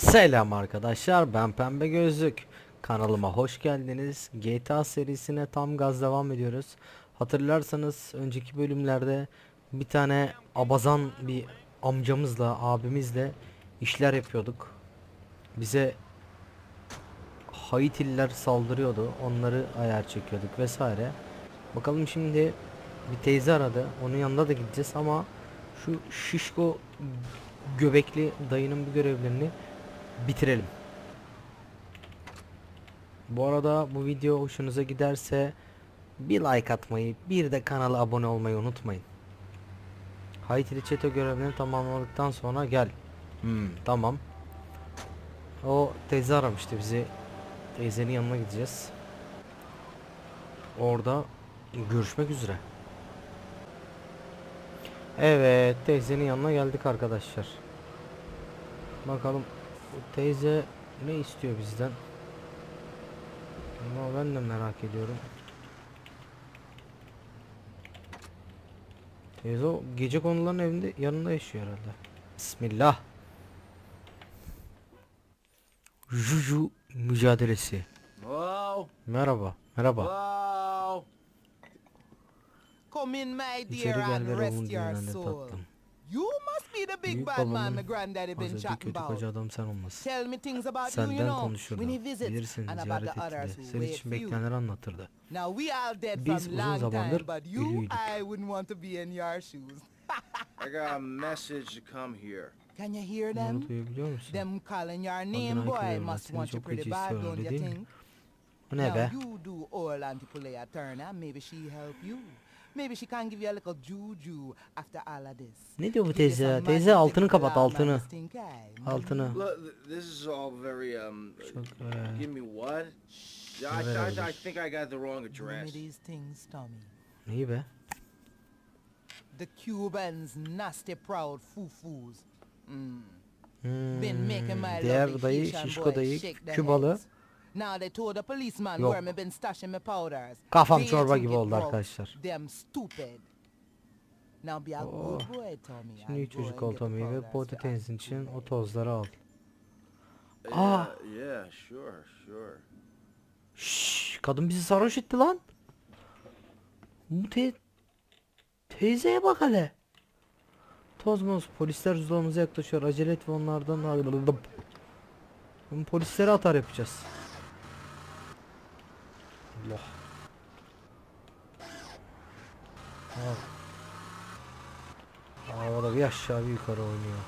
Selam arkadaşlar ben Pembe Gözlük. Kanalıma hoş geldiniz. GTA serisine tam gaz devam ediyoruz. Hatırlarsanız önceki bölümlerde bir tane abazan bir amcamızla abimizle işler yapıyorduk. Bize Haitililer saldırıyordu onları ayar çekiyorduk vesaire. Bakalım şimdi bir teyze aradı onun yanında da gideceğiz ama şu şişko göbekli dayının bir görevlerini bitirelim. Bu arada bu video hoşunuza giderse bir like atmayı, bir de kanala abone olmayı unutmayın. Haitili çete görevlerini tamamladıktan sonra gel. Hmm, tamam. O teyze aramıştı bizi. Teyzenin yanına gideceğiz. Orada görüşmek üzere. Evet, teyzenin yanına geldik arkadaşlar. Bakalım bu teyze ne istiyor bizden? Ama ben de merak ediyorum. Teyze o gece konuların evinde yanında yaşıyor herhalde. Bismillah. Juju mücadelesi. Wow, Merhaba. Merhaba. wow. Come in, my İçeri dear, gel and rest your soul. tatlım. You must be the big Büyük bad man babamın my granddaddy been Hazreti chatting kötü about. koca adam sen olmasın. Tell me things about you, you Senden know, konuşurdu. when he visits, Bilirsin and about ziyaret the others etti. who Senin wait için for you. bekleyenleri anlatırdı. Now we all dead Biz from uzun long zamandır time, but you, ölüydük. I wouldn't want to be in your shoes. I got a message to come here. Can you hear Bunu them? duyabiliyor musun? Them calling your name, boy, must seni want you çok pretty feci bad, istiyorlar, don't you değil mi? think? Bu ne now be? you do all anti-player turn, and maybe she help you. Maybe she can give you a little juju after all of this. Ne diyor bu teyze ya? Teyze altını kapat altını. Altını. Look, th- this is all very um. Çok eee, Give me what? I, I, I think I got the wrong Give me address. these things, Tommy. neyi be? The Cubans, nasty proud foo-foos. Mm. Hmm, Been making my diğer dayı şişko dayı Kübalı. Now they told the policeman Yok. where me been stashing my powders. Kafam They çorba gibi oldu arkadaşlar. Them stupid. Now be a Oh. good boy, Tommy. Şimdi iyi çocuk ol Tommy ve Aunt için o tozları al. Yeah, Ah. yeah, sure, sure. Şşş, kadın bizi sarhoş etti lan. Bu te teyzeye bak hele. Toz moz polisler zulağımıza yaklaşıyor. Acele et ve onlardan ayrılalım. Bunu polislere atar yapacağız. Allah. Al. Havada bir aşağı bir yukarı oynuyor.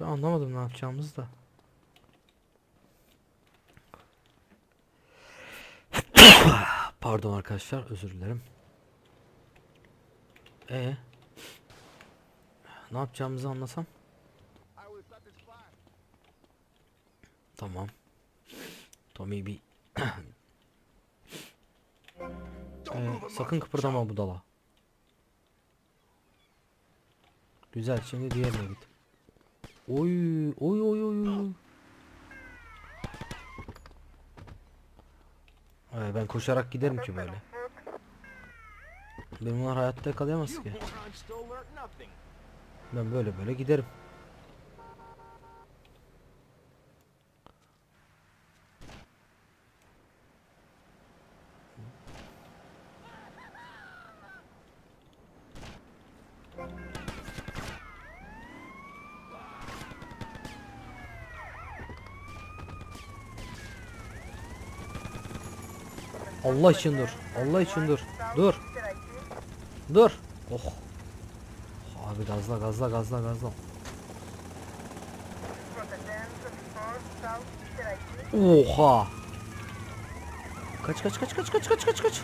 Ben anlamadım ne yapacağımızı da. Pardon arkadaşlar özür dilerim. E ne yapacağımızı anlasam? Tamam. Tommy bir Ee, sakın kıpırdama budala. Güzel şimdi diğerine git. Oy oy oy oy. Ee, ben koşarak giderim ki böyle. Benim bunlar hayatta yakalayamaz ki. Ben böyle böyle giderim. Allah için dur. Allah için dur. Dur. Dur. Oh. Abi gazla gazla gazla gazla. Oha. Kaç kaç kaç kaç kaç kaç kaç kaç.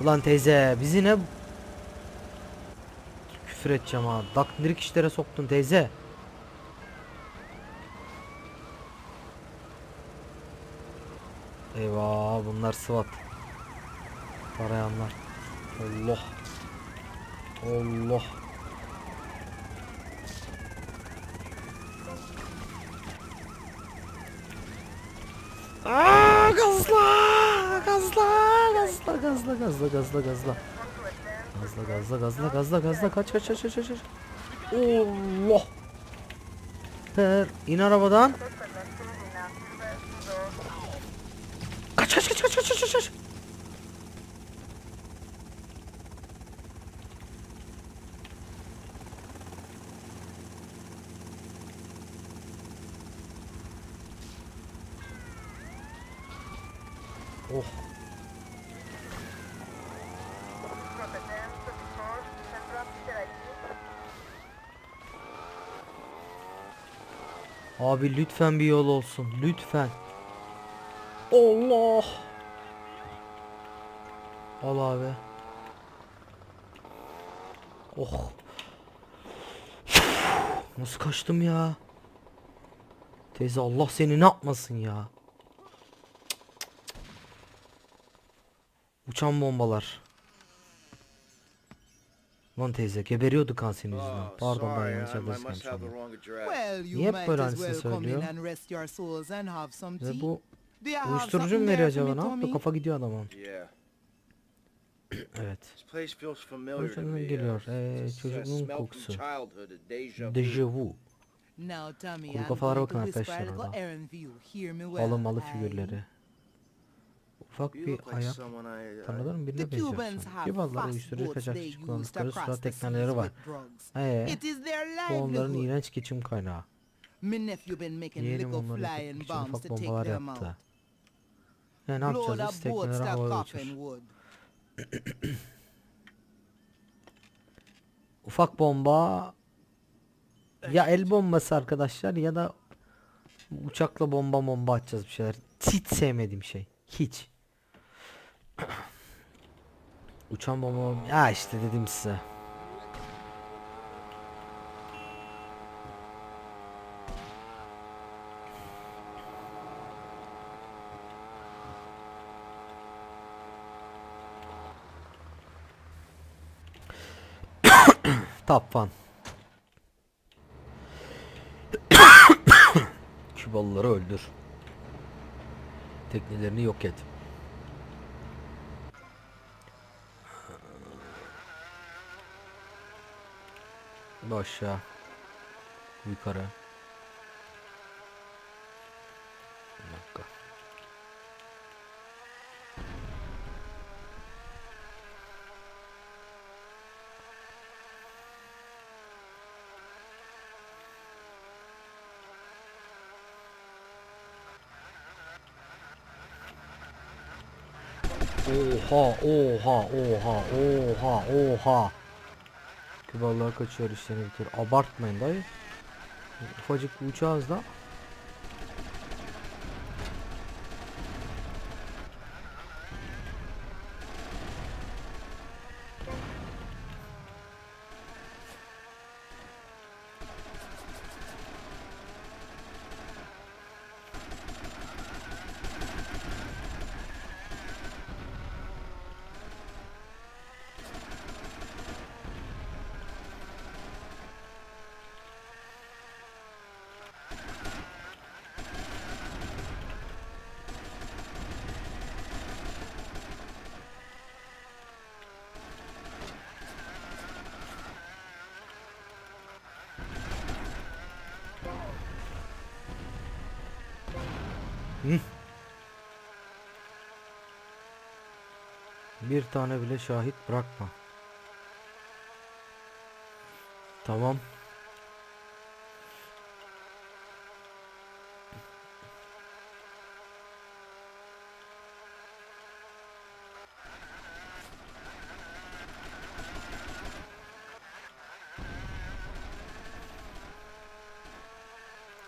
Ulan teyze bizi ne küfür edeceğim ha. Daktilik işlere soktun teyze. Eyvah bunlar SWAT. Tarayanlar. Allah. Allah. Aa, gazla, gazla, gazla, gazla, gazla, gazla, gazla. Gazla gazla gazla gazla gazla kaç kaç kaç kaç kaç. Allah. Her in arabadan. Kaç kaç kaç kaç kaç kaç kaç. Oh. Abi lütfen bir yol olsun. Lütfen. Allah. Al abi. Oh. Nasıl kaçtım ya? Teyze Allah seni ne yapmasın ya? Uçan bombalar. Lan teyze geberiyordu kan senin yüzünden. Oh, Pardon ben yanlış I, I adres must gelmiş have the oldum. wrong address. Well, you Niye hep böyle in söylüyor? Ve bu uyuşturucu mu veriyor acaba? Ne? Tommy? Kafa gidiyor adamın. Yeah. Evet. Me. geliyor. uh, Ee, çocukluğun kokusu. childhood, a deja vu. Deja vu. Now, Tommy, Kuru kafalara bakın arkadaşlar orada. errand for you. Hear me well. Halı malı I- figürleri. Ufak bir ayak tanıdığım birine benziyorsun. Kübalılar uyuşturucu kaçakçı kullandıkları seas tekneleri var. Ee, their bu onların iğrenç geçim kaynağı. Yeğenim little onları flying yakmak için bombs ufak to take bombalar yaptı. Ya ne yapacağız biz tekneleri havaya uçur. Ufak bomba ya el bombası arkadaşlar ya da uçakla bomba bomba atacağız bir şeyler. Hiç sevmediğim şey. Hiç. Uçan bomba ya işte dedim size. Top fan. Kübalıları öldür. Teknelerini yok et. Aşağı. Yukarı. Bir dakika. Oha oha oha oha oha. Kübalılar kaçıyor işlerini bitir. Abartmayın dayı. Ufacık bir uçağız da. Bir tane bile şahit bırakma. Tamam.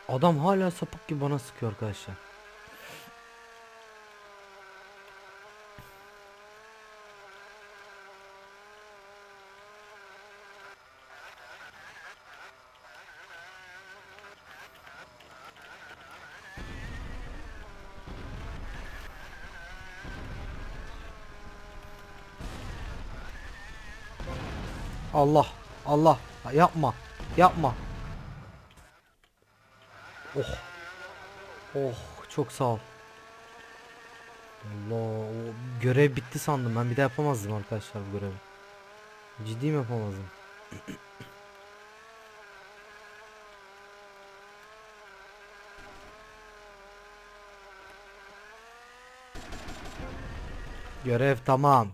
Adam hala sapık gibi bana sıkıyor arkadaşlar. Allah Allah. Yapma yapma. Oh. Oh çok sağ ol. Allah görev bitti sandım. Ben bir de yapamazdım arkadaşlar bu görevi. Ciddi mi yapamazdım? Görev tamam.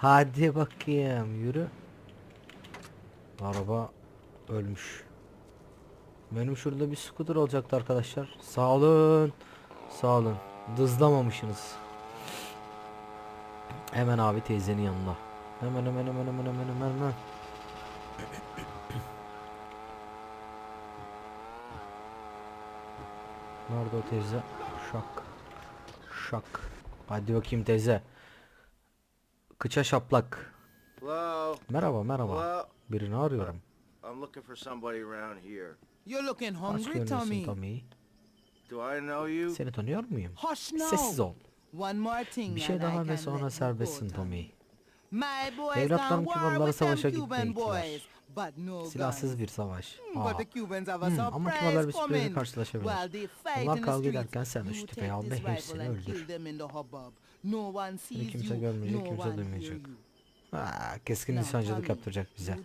Hadi bakayım yürü. Araba ölmüş. Benim şurada bir scooter olacaktı arkadaşlar. Sağ olun. Sağ olun. Dızlamamışsınız. Hemen abi teyzenin yanına. Hemen hemen hemen hemen hemen hemen hemen. Nerede o teyze? Şak. Şak. Hadi bakayım teyze. Kıça şaplak. Hello? Merhaba merhaba. Hello? Birini arıyorum. I'm looking for somebody around here. You're looking Aç hungry, görünüyorsun Tommy. Tommy. Do I know you? Seni tanıyor muyum? Hush now. Sessiz ol. One more thing Bir şey and I daha ve sonra you serbestsin go, Tommy. My boys Evlatlarım war with them savaşa gitmeye Cuban gittiler. boys, but no Silahsız bir savaş. Hmm, Aa. But the Cubans have a Hmm, ama surprise Kübalılar bir coming. karşılaşabilir. While they fight Onlar in the kavga streets, ederken sen de you şu take tüfeği al this ve rifle hepsini and öldür. kill them in the hubbub. No one sees kimse you, görmeyecek, no kimse one duymayacak. you. Aa, keskin nişancılık yaptıracak bize. You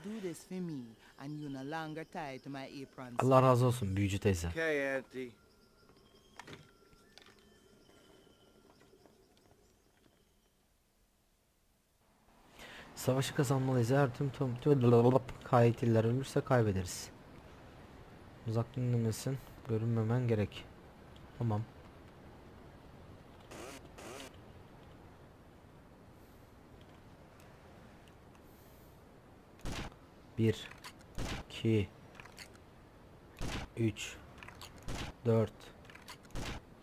you. Allah razı olsun büyücü teyze. Okay, Auntie. Savaşı kazanmalıyız. Eğer tüm tüm tüm Haitliler ölürse kaybederiz. Uzak dinlemesin. Görünmemen gerek. Tamam. Bir, iki, üç, dört,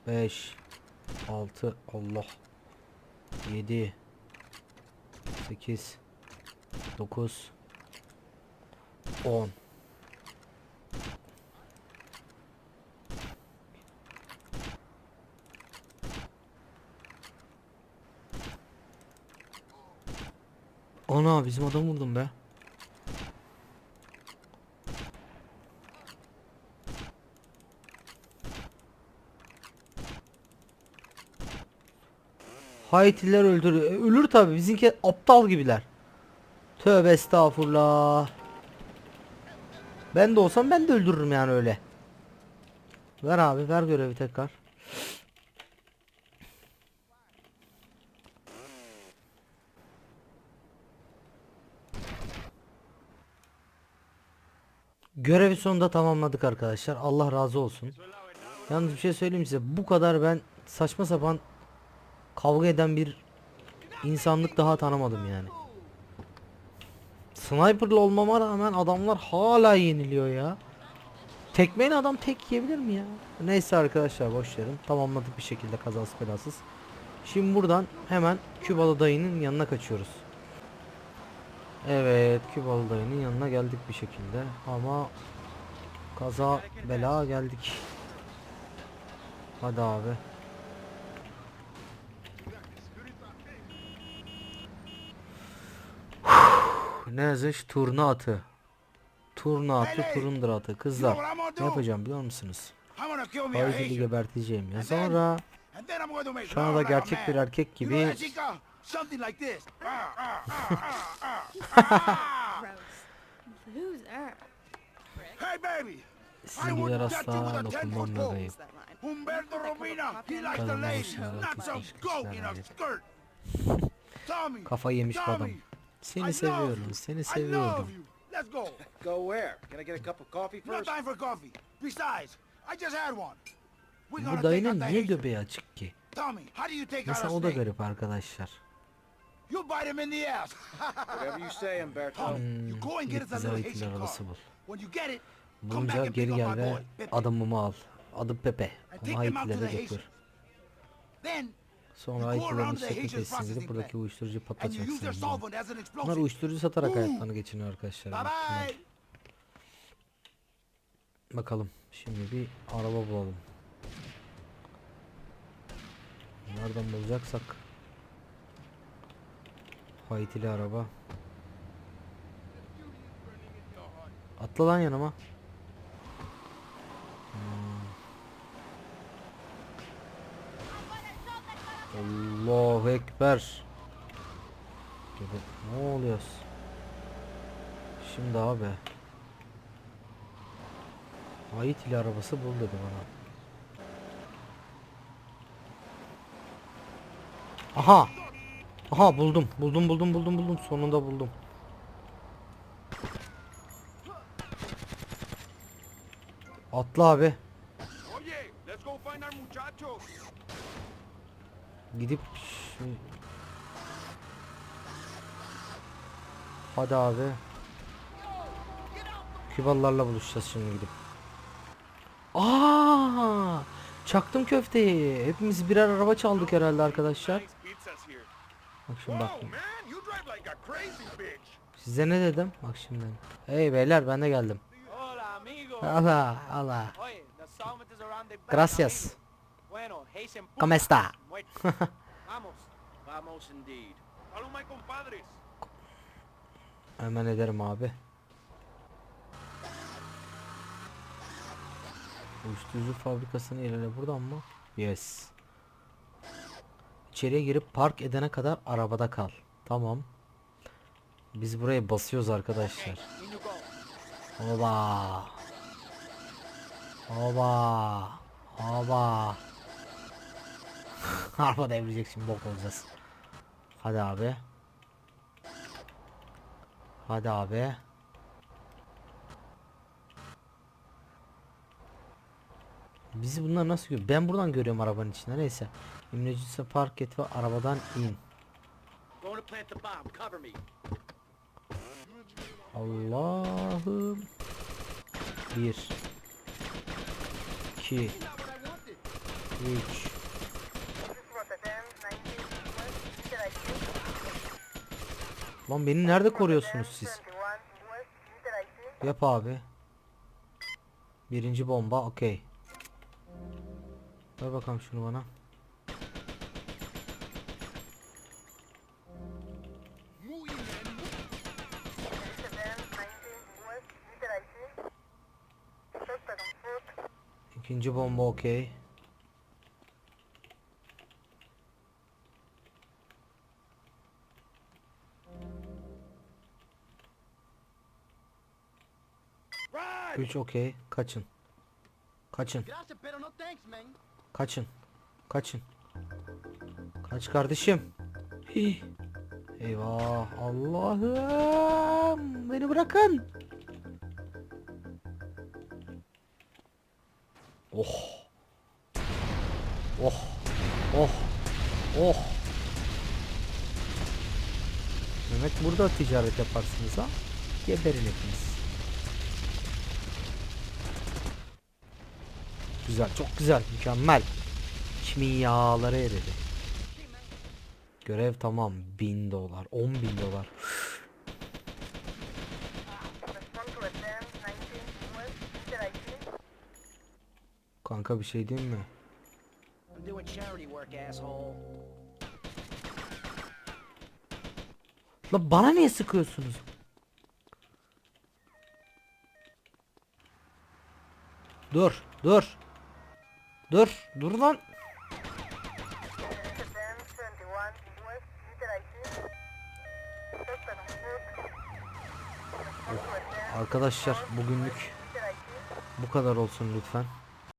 beş, altı, Allah, yedi, 8 9 10 Ana bizim adam vurdum be. Haitiler öldür ölür tabi bizimki aptal gibiler. Tövbe estağfurullah. Ben de olsam ben de öldürürüm yani öyle. Ver abi ver görevi tekrar. Görevi sonunda tamamladık arkadaşlar. Allah razı olsun. Yalnız bir şey söyleyeyim size. Bu kadar ben saçma sapan kavga eden bir insanlık daha tanımadım yani. Sniper'lı olmama rağmen adamlar hala yeniliyor ya. Tekmeyle adam tek yiyebilir mi ya? Neyse arkadaşlar boş verin. Tamamladık bir şekilde kazasız belasız. Şimdi buradan hemen Kübalı dayının yanına kaçıyoruz. Evet Kübalı dayının yanına geldik bir şekilde ama kaza bela geldik. Hadi abi. Ne yazmış? Turna atı. Turna atı, turundur atı. Kızlar ne yapacağım biliyor musunuz? Haitian. geberteceğim ya. Sonra Sonra da gerçek bir erkek gibi with asla dokunmam 10-foot pole. bebeğim. Humberto Romina, he likes the ladies, not some goat in a skirt. Tommy, Kafa yemiş bu adam. Seni I love seviyorum, you. seni I seviyorum. love you. Let's go. Go where? Can I get a cup of coffee No first? time for coffee. Besides, I just had one. We're gonna Bu dayının niye göbeği açık ki? Tommy, how do you take out Mesela o da garip arkadaşlar. You bite him in the ass. Whatever you say, Umberto. Tommy, you go and get us a little Haitian car. When you get it, come back Bulunca and geri pick up gel my ve adımımı al. Adı Pepe. Ama take them out to Haitilere the götür. Then Sonra tesisini gidip processing buradaki uyuşturucu patlatacaksınız. bunlar. uyuşturucu satarak hayatlarını geçiniyor arkadaşlar. Bye bye. Bakalım. Şimdi bir araba bulalım. Nereden bulacaksak. Haitili araba. Atla lan yanıma. Hmm. Allahu Ekber. Dedi. Ne oluyoruz? Şimdi abi. Ait ile arabası bul dedi bana. Aha. Aha buldum. Buldum buldum buldum buldum. Sonunda buldum. Atla abi. Gidip. Hadi abi. Kübalılarla buluşacağız şimdi gidip. Aa! Çaktım köfteyi. Hepimiz birer araba çaldık herhalde arkadaşlar. Bak şimdi bak. Size ne dedim? Bak şimdi. Hey beyler ben de geldim. Allah Allah. Gracias. ¿Cómo está? Vamos. Vamos indeed. Follow my compadres. Hemen ederim abi. Uyuşturucu fabrikasının ilerle buradan mı? Yes. İçeriye girip park edene kadar arabada kal. Tamam. Biz buraya basıyoruz arkadaşlar. Oba. Oba. Oba. Araba devrilecek şimdi bok olacağız. Hadi abi. Hadi abi. Bizi bunlar nasıl görüyor? Ben buradan görüyorum arabanın içinde neyse. İmlecisi park et ve arabadan in. Allah'ım. Bir. iki, Üç. Lan beni nerede koruyorsunuz siz? Yap abi. Birinci bomba okey. Ver bakalım şunu bana. İkinci bomba okey. Üç okey. Kaçın. Kaçın. Kaçın. Kaçın. Kaç kardeşim. Eyvah. Allah'ım. Beni bırakın. Oh. Oh. Oh. Oh. Mehmet burada ticaret yaparsınız ha. Geberin hepiniz. Güzel, çok güzel, mükemmel. İçimin yağları eridi. Görev tamam. 1000 dolar, 10 bin dolar. Kanka bir şey diyeyim mi? La bana niye sıkıyorsunuz? Dur, dur. Dur, dur lan. Arkadaşlar bugünlük bu kadar olsun lütfen.